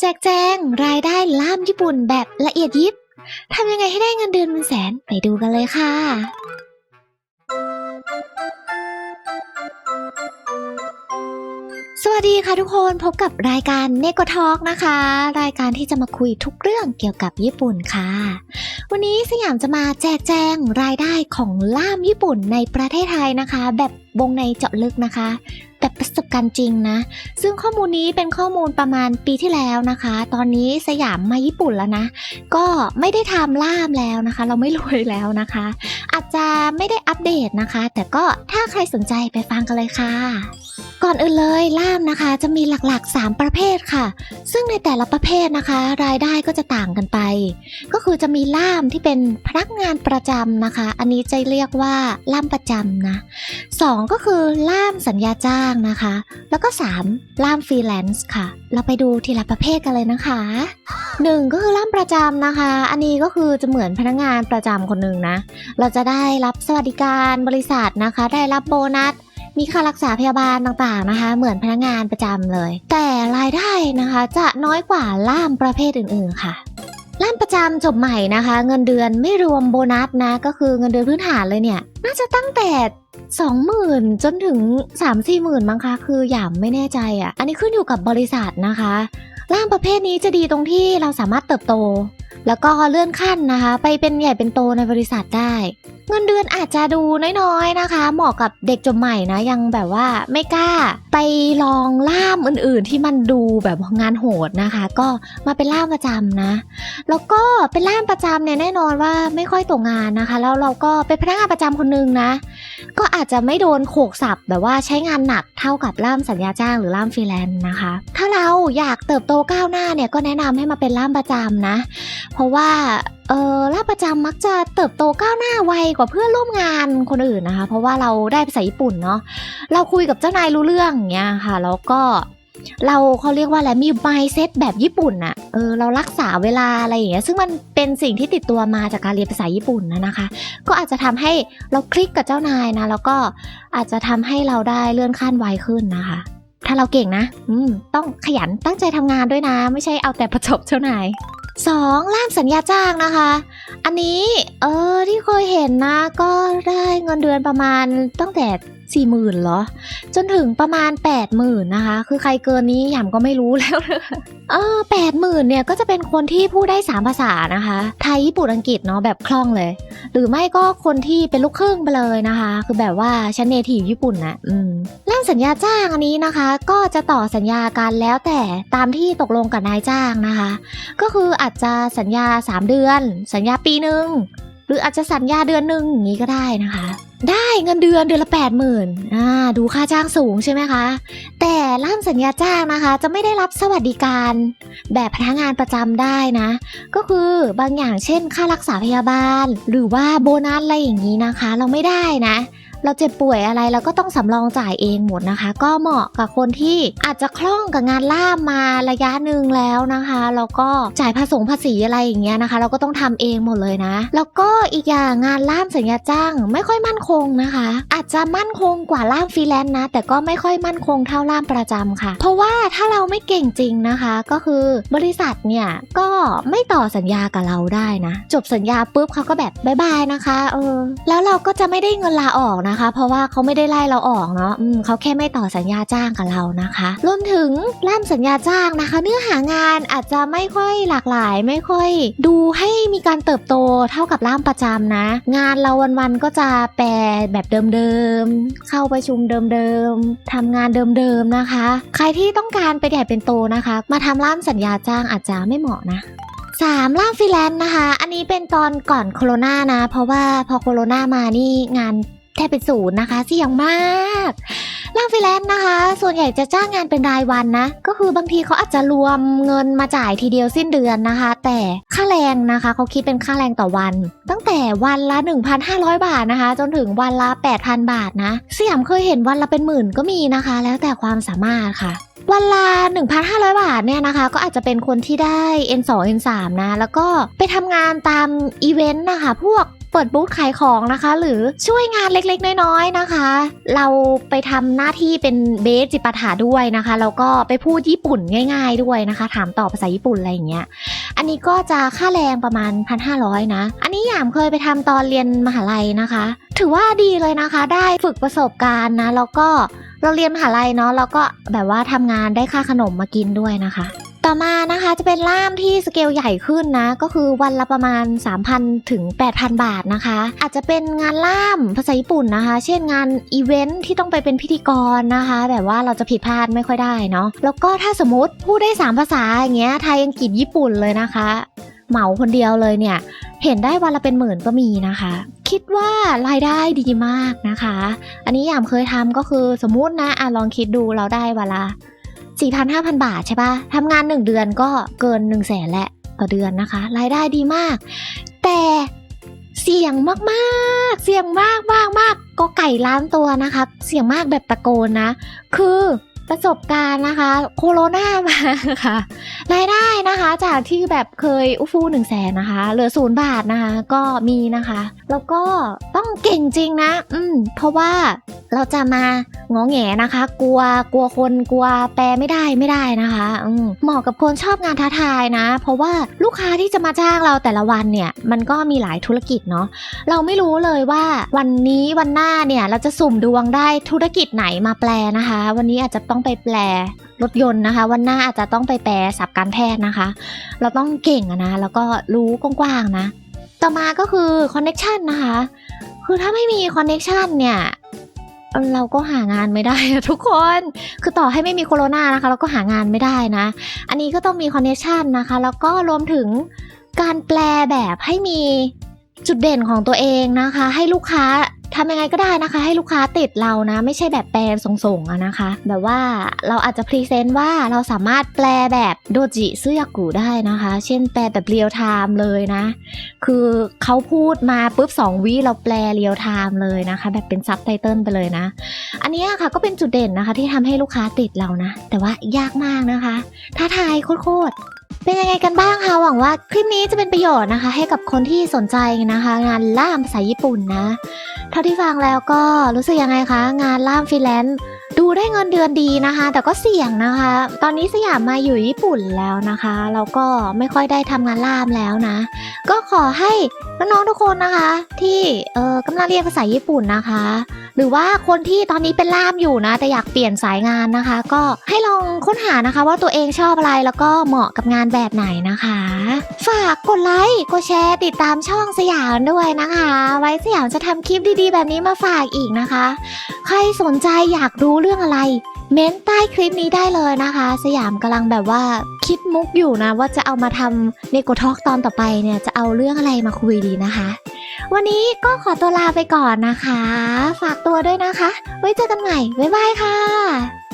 แจกแจงรายได้ล่ามญี่ปุ่นแบบละเอียดยิบ ทำยังไงให้ได้เงินเดือนเป็นแสนไปดูกันเลยค่ะ สวัสดีค่ะทุกคนพบกับรายการเนโกทอกนะคะ รายการที่จะมาคุยทุกเรื่องเกี่ยวกับญี่ปุ่นค่ะ วันนี้สยามจะมาแจกแจงรายได้ของล่ามญี่ปุ่นในประเทศไทยนะคะ แบบวงในเจาะลึกนะคะแบบประสบการณ์จริงนะ ซึ่งข้อมูลนี้เป็นข้อมูลประมาณปีที่แล้วนะคะ ตอนนี้สยามมาญี่ปุ่นแล้วนะ ก็ไม่ได้ทำล่ามแล้วนะคะ เราไม่รวยแล้วนะคะ อาจจะไม่ได้อัปเดตนะคะ แต่ก็ถ้าใครสนใจไปฟังกันเลยค่ะ ก่อนอื่นเลยล่ามนะคะจะมีหลักๆ 3 ประเภทค่ะ ซึ่งในแต่ละประเภทนะคะ รายได้ก็จะต่างกันไป ก็คือจะมีล่ามที่เป็นพนักงานประจำนะคะ อันนี้จะเรียกว่าล่ามประจำนะ2ก็คือล่ามสัญญาจ้างนะคะ แล้วก็ 3 ล่ามฟรีแลนซ์ค่ะ เราไปดูทีละประเภทกันเลยนะคะ 1 ก็คือล่ามประจำนะคะ อันนี้ก็คือจะเหมือนพนักงานประจำคนหนึ่งนะเราจะได้รับสวัสดิการบริษัทนะคะ ได้รับโบนัส มีค่ารักษาพยาบาลต่างๆนะคะ เหมือนพนักงานประจำเลย แต่รายได้นะคะจะน้อยกว่าล่ามประเภทอื่นๆค่ะล่ามประจำจบใหม่นะคะ เงินเดือนไม่รวมโบนัสนะ ก็คือเงินเดือนพื้นฐานเลยเนี่ย น่าจะตั้งแต่20,000จนถึง3-4หมื่นมั้งคะ คือหยามไม่แน่ใจอะ่ะ อันนี้ขึ้นอยู่กับบริษัทนะคะล่ามประเภทนี้จะดีตรงที่เราสามารถเติบโต แล้วก็เลื่อนขั้นนะคะ ไปเป็นใหญ่เป็นโตในบริษัทได้ เงินเดือนอาจจะดูน้อยๆนะคะ เหมาะกับเด็กจบใหม่นะยังแบบว่าไม่กล้า ไปลองล่ามอื่นๆ ที่มันดูแบบงานโหดนะคะ ก็มาเป็นล่ามประจำนะ แล้วก็เป็นล่ามประจำเนี่ยแน่นอนว่าไม่ค่อยตกงานนะคะ แล้วเราก็เป็นพนักงานประจำคนนึงนะ ก็อาจจะไม่โดนโขกสับแบบว่าใช้งานหนักเท่ากับล่ามสัญญาจ้างหรือล่ามฟรีแลนซ์นะคะ ถ้าเราอยากเติบโตก้าวหน้าเนี่ยก็แนะนำให้มาเป็นล่ามประจำนะ เพราะว่าเออล่ามประจำมักจะเติบโตก้าวหน้าไวกว่าเพื่อนร่วมงานคนอื่นนะคะ เพราะว่าเราได้ภาษาญี่ปุ่นเนาะเราคุยกับเจ้านายรู้เรื่องอย่างเงี้ยค่ะแล้วก็ เราเขาเรียกว่าอะไรมี mindset แบบญี่ปุ่นอะเออเรารักษาเวลาอะไรอย่างเงี้ยซึ่งมันเป็นสิ่งที่ติดตัวมาจากการเรียนภาษาญี่ปุ่นนะนะคะ ก็อาจจะทำให้เราคลิกกับเจ้านายนะแล้วก็อาจจะทำให้เราได้เลื่อนขั้นไวขึ้นนะคะ ถ้าเราเก่งนะ อืมต้องขยันตั้งใจทำงานด้วยนะ ไม่ใช่เอาแต่ประจบเจ้านายสองล่ามสัญญาจ้างนะคะ อันนี้เออที่เคยเห็นนะ ก็ได้เงินเดือนประมาณตั้งแต่ สี่หมื่นเหรอ จนถึงประมาณ8ปดหมื่นนะคะ คือใครเกินนี้หยำก็ไม่รู้แล้วเออแปดหมื่นเนี่ยก็จะเป็นคนที่พูดได้สามภาษานะคะ ไทยญี่ปุ่นอังกฤษเนาะแบบคล่องเลย หรือไม่ก็คนที่เป็นลูกครึ่งไปเลยนะคะ คือแบบว่าฉันเนทีฟญี่ปุ่นนะอืมเรื่องสัญญาจ้างอันนี้นะคะ ก็จะต่อสัญญากันแล้วแต่ตามที่ตกลงกับนายจ้างนะคะ ก็คืออาจจะสัญญา 3 เดือน สัญญาปีหนึ่งหรืออาจจะสัญญาเดือนหนึ่งอย่างนี้ก็ได้นะคะ ได้เงินเดือนเดือนละ8 0 0 0 0อ่าดูค่าจ้างสูงใช่ไหมคะ แต่ล่ามสัญญาจ้างนะคะ จะไม่ได้รับสวัสดิการแบบพนักงานประจำได้นะ ก็คือบางอย่างเช่น ค่ารักษาพยาบาล หรือว่าโบนัสอะไรอย่างนี้นะคะ เราไม่ได้นะเราเจ็บป่วยอะไรเราก็ต้องสำรองจ่ายเองหมดนะคะ ก็เหมาะกับคนที่อาจจะคล่องกับงานล่ามมาระยะหนึ่งแล้วนะคะแล้วก็จ่ายภาษีภาษีอะไรอย่างเงี้ยนะคะ เราก็ต้องทำเองหมดเลยนะ แล้วก็อีกอย่างงานล่ามสัญญาจ้างไม่ค่อยมั่นคงนะคะ อาจจะมั่นคงกว่าล่ามฟรีแลนซ์นะ แต่ก็ไม่ค่อยมั่นคงเท่าล่ามประจำค่ะ เพราะว่าถ้าเราไม่เก่งจริงนะคะ ก็คือบริษัทเนี่ยก็ไม่ต่อสัญญากับเราได้นะ จบสัญญาปุ๊บเขาก็แบบบายบายนะคะเออแล้วเราก็จะไม่ได้เงินลาออกนะคะ เพราะว่าเขาไม่ได้ไล่เราออกเนาะเขาแค่ไม่ต่อสัญญาจ้างกับเรานะคะรวมถึงล่ามสัญญาจ้างนะคะ เนื้อหางานอาจจะไม่ค่อยหลากหลาย ไม่ค่อย ดูให้มีการเติบโตเท่ากับล่ามประจำนะ งานเราวันๆก็จะแปลแบบเดิมๆเข้าประชุมเดิมๆทำงานเดิมๆนะคะ ใครที่ต้องการไปใหญ่เป็นโตนะคะ มาทำล่ามสัญญาจ้างอาจจะไม่เหมาะนะสามล่ามฟรีแลนซ์นะคะ อันนี้เป็นตอนก่อนโควิดนะ เพราะว่าพอโควิดมานี่งาน แทบเป็นศูนย์นะคะเสี่ยงมากล่ามฟรีแลนซ์นะคะ ส่วนใหญ่จะจ้างงานเป็นรายวันนะ ก็คือบางทีเขาอาจจะรวมเงินมาจ่ายทีเดียวสิ้นเดือนนะคะ แต่ค่าแรงนะคะเขาคิดเป็นค่าแรงต่อวัน ตั้งแต่วันละ 1,500 บาทนะคะ จนถึงวันละ 8,000 บาทนะเสี่ยมเคยเห็นวันละเป็นหมื่นก็มีนะคะ แล้วแต่ความสามารถค่ะวันละ 1,500 บาทเนี่ยนะคะ ก็อาจจะเป็นคนที่ได้ N2 N3 นะ แล้วก็ไปทำงานตามอีเวนต์นะคะ พวก ปเปิดบูธขายของนะคะ หรือช่วยงานเล็กๆ น้อยๆนะคะ เราไปทำหน้าที่เป็นเบสจิปาถาด้วยนะคะแล้วก็ไปพูดญี่ปุ่นง่าย ๆ ด้วยนะคะ ถามตอบภาษาญี่ปุ่นอะไรอย่างเงี้ยอันนี้ก็จะค่าแรงประมาณ 1,500 นะ อันนี้หยามเคยไปทำตอนเรียนมหาลัยนะคะ ถือว่าดีเลยนะคะ ได้ฝึกประสบการณ์นะแล้วก็เราเรียนมหาลัยเนาะแล้วก็แบบว่าทำงานได้ค่าขนมมากินด้วยนะคะ ต่อมานะคะจะเป็นล่ามที่สเกลใหญ่ขึ้นนะ ก็คือวันละประมาณ 3,000 ถึง 8,000 บาทนะคะ อาจจะเป็นงานล่ามภาษาญี่ปุ่นนะคะ เช่นงานอีเวนท์ที่ต้องไปเป็นพิธีกรนะคะ แบบว่าเราจะผิดพลาดไม่ค่อยได้เนาะแล้วก็ถ้าสมมติพูดได้ 3 ภาษาอย่างเงี้ยไทยอังกฤษญี่ปุ่นเลยนะคะ เหมาคนเดียวเลยเนี่ย เห็นได้วันละเป็นหมื่นก็มีนะคะคิดว่ารายได้ดีมากนะคะ อันนี้ยามเคยทำก็คือสมมุตินะอะลองคิดดูเราได้วันละ 4,000-5,000 บาทใช่ปะทำงาน 1 เดือนก็เกิน 1 0 0 0 0แสนแหละต่อเดือนนะคะ รายได้ดีมาก แต่เสี่ยงมากๆ เสี่ยงมากมากมากก็ไก่ล้านตัวนะคะ เสี่ยงมากแบบตะโกนนะ คือประสบการณ์นะคะ โคโรนามาค่ะรายได้นะคะ จากที่แบบเคยอุฟูหนึ่งแสนนะคะ เหลือศูนย์บาทนะคะ ก็มีนะคะ แล้วก็ต้องเก่งจริงนะ อืม เพราะว่าเราจะมา งอแงนะคะ กลัวกลัวคนกลัวแปลไม่ได้ไม่ได้นะคะเหมาะกับคนชอบงานท้าทายนะ เพราะว่าลูกค้าที่จะมาจ้างเราแต่ละวันเนี่ยมันก็มีหลายธุรกิจเนาะเราไม่รู้เลยว่าวันนี้วันหน้าเนี่ยเราจะสุ่มดวงได้ธุรกิจไหนมาแปลนะคะ วันนี้อาจจะต้องไปแปลรถยนต์นะคะ วันหน้าอาจจะต้องไปแปลศัพท์การแพทย์นะคะ เราต้องเก่งนะแล้วก็รู้กว้างๆนะ ต่อมาก็คือคอนเน็ชันนะคะ คือถ้าไม่มีคอนเน็ชันเนี่ย เราก็หางานไม่ได้อะทุกคน คือต่อให้ไม่มีโควิดนะคะ เราก็หางานไม่ได้นะ อันนี้ก็ต้องมีคอนเนคชันนะคะ แล้วก็รวมถึงการแปลแบบให้มีจุดเด่นของตัวเองนะคะ ให้ลูกค้า ทำยังไงก็ได้นะคะ ให้ลูกค้าติดเรานะ ไม่ใช่แบบแปลส่งๆอะนะคะ แบบว่าเราอาจจะพรีเซนต์ว่าเราสามารถแปลแบบโดจิซึยากุได้นะคะ เช่นแปลแบบเรียลไทม์เลยนะ คือเขาพูดมาปุ๊บ2วิเราแปลเรียลไทม์เลยนะคะ แบบเป็นซับไตเติลไปเลยนะ อันนี้ค่ะก็เป็นจุดเด่นนะคะที่ทำให้ลูกค้าติดเรานะ แต่ว่ายากมากนะคะ ท้าทายโคตร เป็นยังไงกันบ้างคะหวังว่าคลิปนี้จะเป็นประโยชน์นะคะ ให้กับคนที่สนใจนะคะ งานล่ามภาษาญี่ปุ่นนะเท่าที่ฟังแล้วก็รู้สึกยังไงคะ งานล่ามฟรีแลนซ์ดูได้เงินเดือนดีนะคะ แต่ก็เสี่ยงนะคะ ตอนนี้สยามมาอยู่ญี่ปุ่นแล้วนะคะแล้วก็ไม่ค่อยได้ทำงานล่ามแล้วนะ ก็ขอให้น้องๆทุกคนนะคะ ที่เออกำลังเรียนภาษาญี่ปุ่นนะคะ หรือว่าคนที่ตอนนี้เป็นล่ามอยู่นะ แต่อยากเปลี่ยนสายงานนะคะ ก็ให้ลองค้นหานะคะ ว่าตัวเองชอบอะไรแล้วก็เหมาะกับงานแบบไหนนะคะ ฝากกดไลค์กดแชร์ติดตามช่องสยามด้วยนะคะ ไว้สยามจะทำคลิปดีๆ แบบนี้มาฝากอีกนะคะ ใครสนใจอยากรู้เรื่องอะไร เม้นใต้คลิปนี้ได้เลยนะคะ สยามกำลังแบบว่าคิดมุกอยู่นะ ว่าจะเอามาทำในโกทอกตอนต่อไปเนี่ยจะเอาเรื่องอะไรมาคุยดีนะคะ วันนี้ก็ขอตัวลาไปก่อนนะคะ ฝากตัวด้วยนะคะ ไว้เจอกันใหม่ บ๊ายบายค่ะ